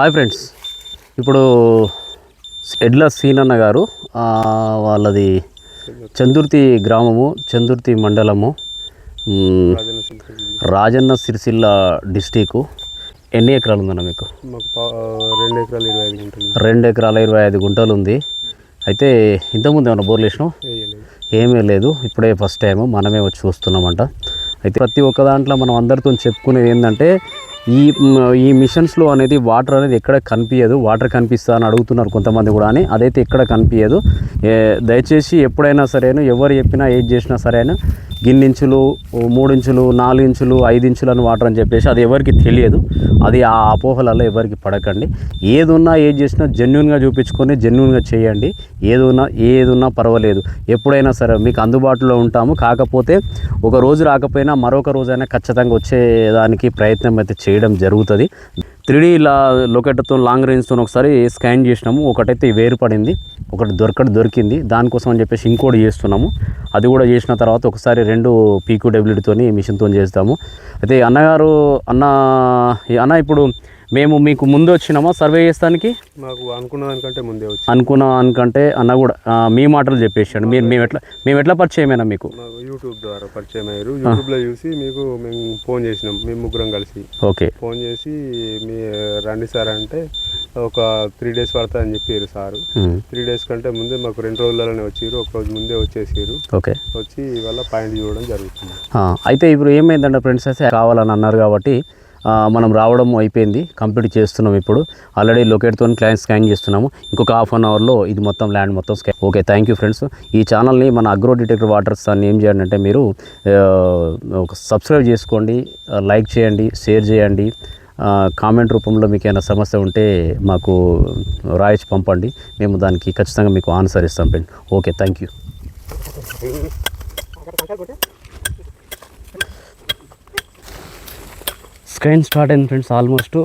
Hi friends ఇప్పుడు ఎడ్ల సీనన్న గారు వాళ్ళది చందుర్తి గ్రామము చందుర్తి మండలము రాజన్న సిరిసిల్ల డిస్టికు ఎన్ని ఎకరాలు ఉందన్న మీకు? రెండు ఎకరాలు ఇరవై ఐదు ఉంటుంది రెండు ఎకరాల ఇరవై ఐదు గుంటలు ఉంది. అయితే ఇంతకుముందు ఏమన్నా బోర్లు వేయలేదు ఏమీ లేదు. ఇప్పుడే ఫస్ట్ టైం మనమే వచ్చి చూస్తున్నామంట. అయితే ప్రతి ఒక్క దాంట్లో మనం అందరితో చెప్పుకునేది ఏంటంటే ఈ ఈ మిషన్స్లో అనేది వాటర్ అనేది ఎక్కడ కనిపించదు వాటర్ కనిపిస్తా అని అడుగుతున్నారు కొంతమంది కూడా అని. అదైతే ఎక్కడ కనిపించదు దయచేసి ఎప్పుడైనా సరేను ఎవరు చెప్పినా ఏది చేసినా సరేను గిన్నించులు మూడు ఇంచులు నాలుగు ఇంచులు ఐదు ఇంచులు అని వాటర్ అని చెప్పేసి అది ఎవరికి తెలియదు. అది ఆ అపోహలలో ఎవరికి పడకండి. ఏదున్నా ఏది చేసినా జెన్యున్గా చూపించుకొని జెన్యున్గా చేయండి. ఏదున్నా ఏదున్నా ఏది పర్వాలేదు. ఎప్పుడైనా సరే మీకు అందుబాటులో ఉంటాము. కాకపోతే ఒక రోజు రాకపోయినా మరొక రోజైనా ఖచ్చితంగా వచ్చేదానికి ప్రయత్నం అయితే చేయడం జరుగుతుంది. త్రీడీ ఇలా లొకేటర్తో లాంగ్ రేంజ్తో ఒకసారి స్కాన్ చేసినాము. ఒకటైతే వేరుపడింది. ఒకటి దొరకటి దొరికింది. దానికోసం అని చెప్పేసి ఇంకోటి చేస్తున్నాము. అది కూడా చేసిన తర్వాత ఒకసారి రెండు పీకు డబ్ల్యూడితోని మిషన్తో చేస్తాము. అయితే అన్నగారు అన్న అన్న ఇప్పుడు మేము మీకు ముందు వచ్చినామా? సర్వే చేస్తానికి? మాకు అనుకున్న దానికంటే ముందే వచ్చి అనుకున్నా అనుకంటే అన్న కూడా మీ మాటలు చెప్పేసాడు మీరు మేము ఎట్లా మేము ఎట్లా పరిచయమైనా మీకు? మాకు యూట్యూబ్ ద్వారా పరిచయం అయ్యారు. యూట్యూబ్లో చూసి మీకు మేము ఫోన్ చేసినాం. మేము ముగ్గురం కలిసి. ఓకే. ఫోన్ చేసి మీ రండి సార్ అంటే ఒక త్రీ డేస్ పడుతుంది అని చెప్పారు సారు త్రీ డేస్ కంటే ముందే మాకు రెండు రోజులలోనే వచ్చారు ఒక రోజు ముందే వచ్చేసారు ఓకే. వచ్చి ఇవాళ పాయింట్ చూడడం జరుగుతుంది. అయితే ఇప్పుడు ఏమైందంటే ఫ్రెండ్స్ అయితే కావాలని అన్నారు కాబట్టి మనం రావడం అయిపోయింది. కంప్లీట్ చేస్తున్నాం ఇప్పుడు. ఆల్రెడీ లొకేట్తో క్లయింట్ స్కాన్ చేస్తున్నాము. ఇంకొక హాఫ్ అన్ అవర్లో ఇది మొత్తం ల్యాండ్ మొత్తం scan okay thank you friends ఈ ఛానల్ని మన అగ్రో డిటెక్టర్ వాటర్స్ అని ఏం చేయండి అంటే మీరు సబ్స్క్రైబ్ చేసుకోండి లైక్ చేయండి షేర్ చేయండి. కామెంట్ రూపంలో మీకు ఏమైనా సమస్య ఉంటే మాకు రాయొచ్చి పంపండి. మేము దానికి ఖచ్చితంగా మీకు ఆన్సర్ ఇస్తాం friend. Okay thank you. Screen start అయింది ఫ్రెండ్స్ ఆల్మోస్ట్.